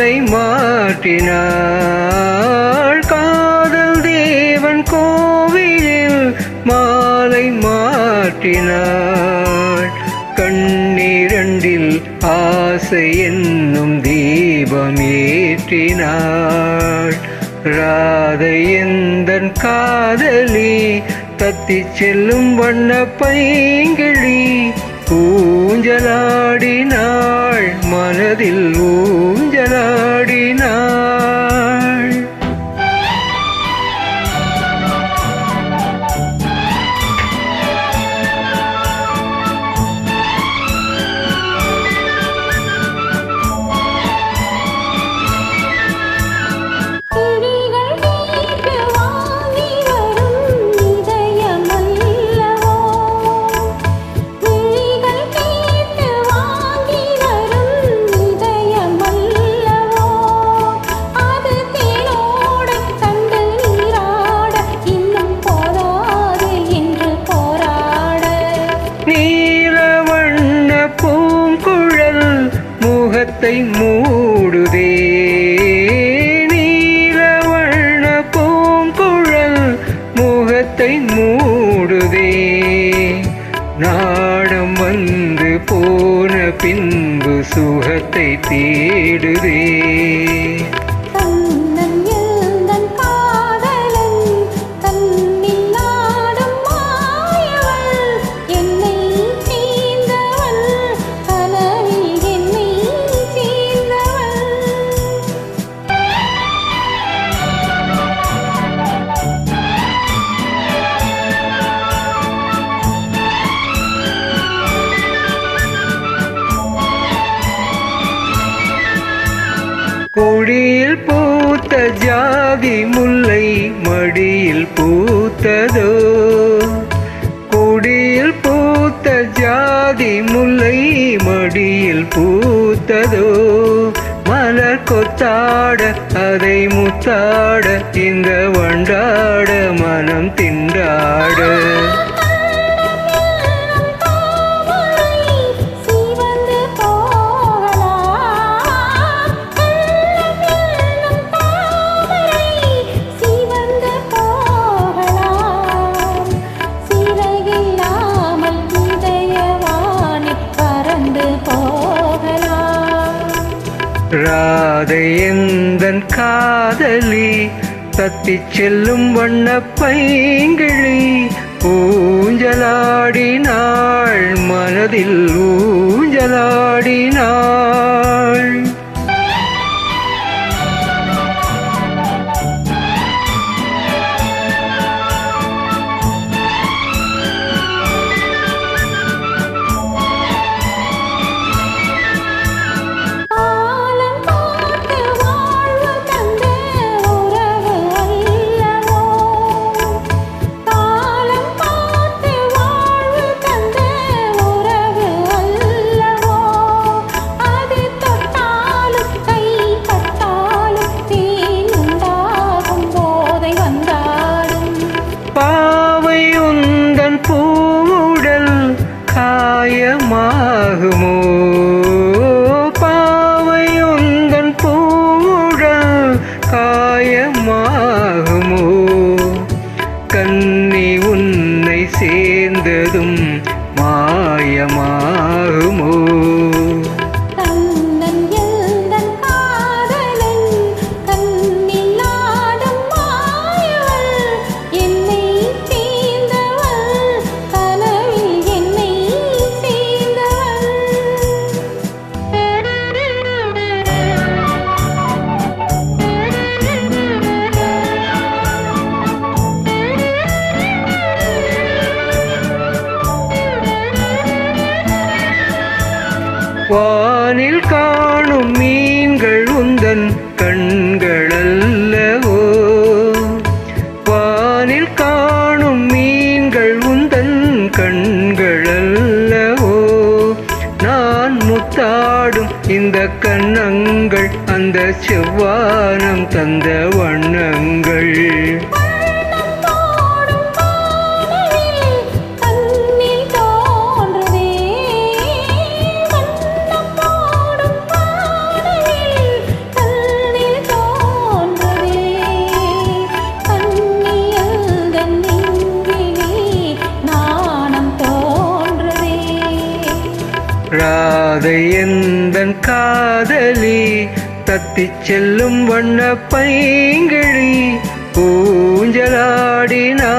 மாட்டினாள். காதல் தேவன் கோவிலில் மாலை மாட்டினாள். கண்ணீரண்டில் ஆசை என்னும் தீபம் ஏற்றினாள் ராதை எந்தன் காதலி தத்தி செல்லும் வண்ண பைங்கிழி ஊஞ்சலாடினாள். மனதில் முகத்தை மூடுதே நீலவண்ண பூங்குழல் முகத்தை மூடுதே. நாடம் வந்து போன பின்பு சுகத்தை தேடுதே. கொடியில் பூத்த ஜாதி முல்லை மடியில் பூத்ததோ? கொடியில் பூத்த ஜாதி முல்லை மடியில் பூத்ததோ? மலர் கொத்தாட அதை முத்தாட இந்த வண்டாட மனம் திண்டாட. ராதை எந்தன் காதலி தத்தி செல்லும் வண்ண பைங்கிழி ஊஞ்சலாடினாள் மனதில் ஊஞ்சலாடினாள். வானில் காணும் மீன்கள் உந்தன் கண்களல்லவோ? வானில் காணும் மீன்கள் உந்தன் கண்களல்லவோ? நான் முத்தாடும் இந்த கண்ணங்கள் அந்த செவ்வானம் தந்த வண்ணங்கள். ராதை எந்தன் காதலி தத்தி செல்லும் வண்ண பைங்கிழி பூஞ்சலாடினா